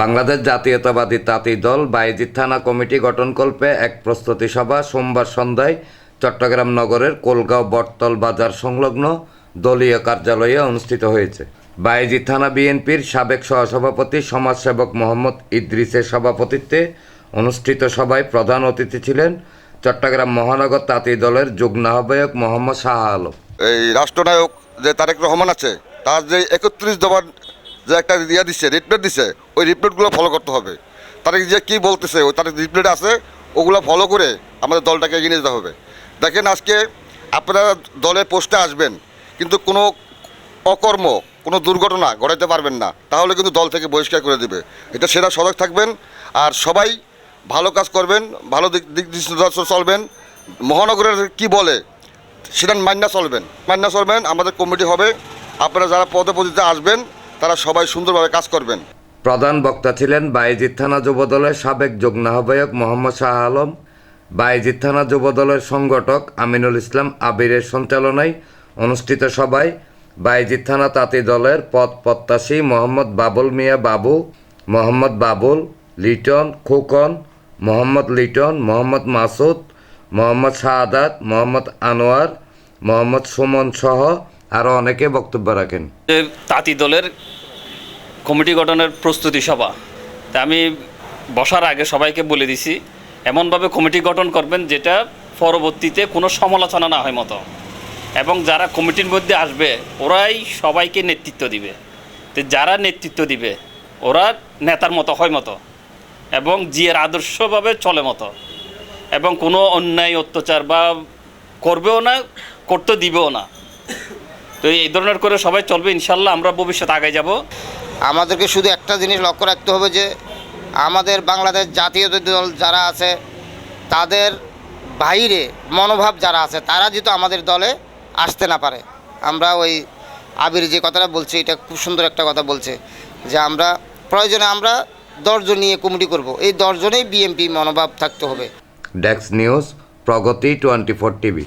বাংলাদেশ জাতীয়তাবাদী তাঁতি দল বাইজিৎ থানা কমিটি গঠনকল্পে এক প্রস্তুতি সভা সোমবার সন্ধ্যায় চট্টগ্রাম নগরের কোলগাঁও বটতল বাজার সংলগ্ন দলীয় কার্যালয়ে অনুষ্ঠিত হয়েছে। বাইজিৎ থানা বিএনপির সাবেক সহসভাপতি সমাজসেবক মোহাম্মদ ইদ্রিসের সভাপতিত্বে অনুষ্ঠিত সভায় প্রধান অতিথি ছিলেন চট্টগ্রাম মহানগর তাঁতি দলের যুগ্ম আহ্বায়ক মোহাম্মদ শাহ আলম। এই রাষ্ট্রনায়ক যে তারেক রহমান আছে তার যে একত্রিশ দফার যে একটা ইয়া দিচ্ছে রিপ্লেট দিচ্ছে ওই রিপ্লেটগুলো ফলো করতে হবে। তারা যে কী বলতেছে, ওই তার রিপ্লেট আছে, ওগুলো ফলো করে আমাদের দলটাকে এগিয়ে যেতে হবে। দেখেন আজকে আপনারা দলের পোস্টে আসবেন, কিন্তু কোনো অকর্ম, কোনো দুর্ঘটনা ঘটাতে পারবেন না। তাহলে কিন্তু দল থেকে বহিষ্কার করে দেবে। এটা সেটা সজাগ থাকবেন, আর সবাই ভালো কাজ করবেন, ভালো দিক দিক চলবেন। মহানগরের কি বলে, সেটা মান্না চলবেন। মান্না চলবেন, আমাদের কমিটি হবে। আপনারা যারা পদে পদে আসবেন, তারা সবাই সুন্দরভাবে কাজ করবেন। প্রধান বক্তা ছিলেন বাইজিৎ থানা যুবদলের সাবেক যুগ্ম আহ্বায়ক মোহাম্মদ শাহ আলম। বাইজিৎ থানা যুবদলের সংগঠক আমিনুল ইসলাম আবিরের সঞ্চালনায় অনুষ্ঠিত সভায় বাইজিৎ থানা তাঁতি দলের পদ প্রত্যাশী মোহাম্মদ বাবুল মিয়া বাবু, মোহাম্মদ বাবুল, লিটন, খোকন, মোহাম্মদ লিটন, মোহাম্মদ মাসুদ, মোহাম্মদ শাহাদাত, মোহাম্মদ আনোয়ার, মোহাম্মদ সুমন সহ আরও অনেকে বক্তব্য রাখেন। তাঁতি দলের কমিটি গঠনের প্রস্তুতি সভা। তা আমি বসার আগে সবাইকে বলে দিছি, এমনভাবে কমিটি গঠন করবেন যেটা পরবর্তীতে কোনো সমালোচনা না হয় মতো। এবং যারা কমিটির মধ্যে আসবে, ওরাই সবাইকে নেতৃত্ব দিবে। তো যারা নেতৃত্ব দিবে, ওরা নেতার মতো হয় মতো। এবং জিয়ের আদর্শভাবে চলে মতো। এবং কোনো অন্যায়, অত্যাচার বা করবেও না, করতে দিবেও না। তো এই ধরনের করে সবাই চলবে ইনশাল্লাহ আমরা ভবিষ্যতে আগে যাব। আমাদেরকে শুধু একটা জিনিস লক্ষ্য রাখতে হবে যে আমাদের বাংলাদেশ জাতীয় দল যারা আছে তাদের বাইরে মনোভাব যারা আছে তারা যেহেতু আমাদের দলে আসতে না পারে। আমরা ওই আবির যে কথাটা বলছে এটা খুব সুন্দর একটা কথা বলছে যে আমরা প্রয়োজনে আমরা দশজন নিয়ে কমিটি করব। এই দশজনেই বিএমপি মনোভাব থাকতে হবে। ডেস্ক নিউজ প্রগতি টোয়েন্টি ফোর টিভি।